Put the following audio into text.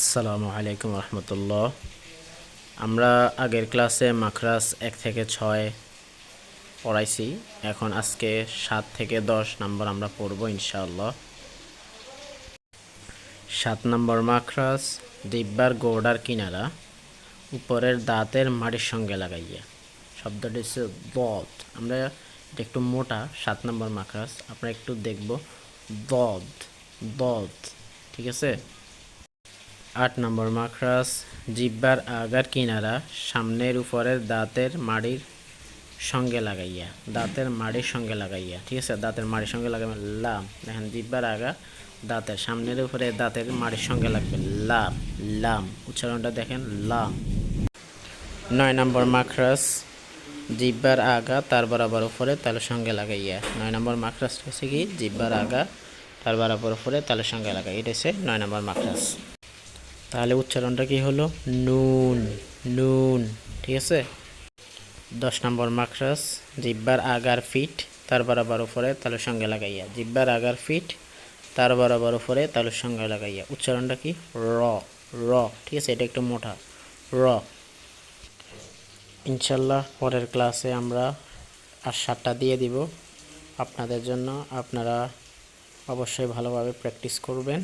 আসসালামু আলাইকুম রহমতুল্লাহ। আমরা আগের ক্লাসে মাখরাস এক থেকে ছয় পড়াইছি। এখন আজকে সাত থেকে দশ নম্বর আমরা পড়ব ইনশাআল্লাহ। সাত নম্বর মাখরাস দিব্যার গোড়ার কিনারা, উপরের দাঁতের মাটির সঙ্গে লাগাইয়া। শব্দটি হচ্ছে দদ। আমরা এটা একটু মোটা, সাত নম্বর মাখরাস আমরা একটু দেখব। দদ দদ, ঠিক আছে? আট নম্বর মাখরাস জিব্বার আগার কিনারা, সামনের উপরের দাঁতের মাড়ির সঙ্গে লাগাইয়া, দাঁতের মাড়ির সঙ্গে লাগাইয়া, ঠিক আছে? দাঁতের মাড়ির সঙ্গে লাগাবে লাম। দেখেন, জিব্বার আগা, দাঁতের, সামনের উপরে দাঁতের মাড়ির সঙ্গে লাগবে, লাম লাম। উচ্চারণটা দেখেন, লাম। নয় নম্বর মাখরাস জিব্বার আগা, তার বরাবর উপরে তালের সঙ্গে লাগাইয়া। নয় নম্বর মাখরাস হচ্ছে কি? জিব্বার আগা, তার বরাবর উপরে তালের সঙ্গে লাগাই এটা হচ্ছে নয় নম্বর মাখরাস তাহলে উচ্চারণটা কি হলো? নুন নুন, ঠিক আছে? দশ নম্বর মাখরাস জিব্বার আগার ফিট, তার বরাবর উপরে তালুর সঙ্গে লাগাইয়া। জিব্বার আগার ফিট, তার বরাবর উপরে তালুর সঙ্গে লাগাইয়া। উচ্চারণটা কি? র র, ঠিক আছে? এটা একটু মোটা। র। ইনশাল্লাহ পরের ক্লাসে আমরা আর সাতটা দিয়ে দিব। আপনাদের জন্য আপনারা অবশ্যই ভালোভাবে প্র্যাকটিস করবেন।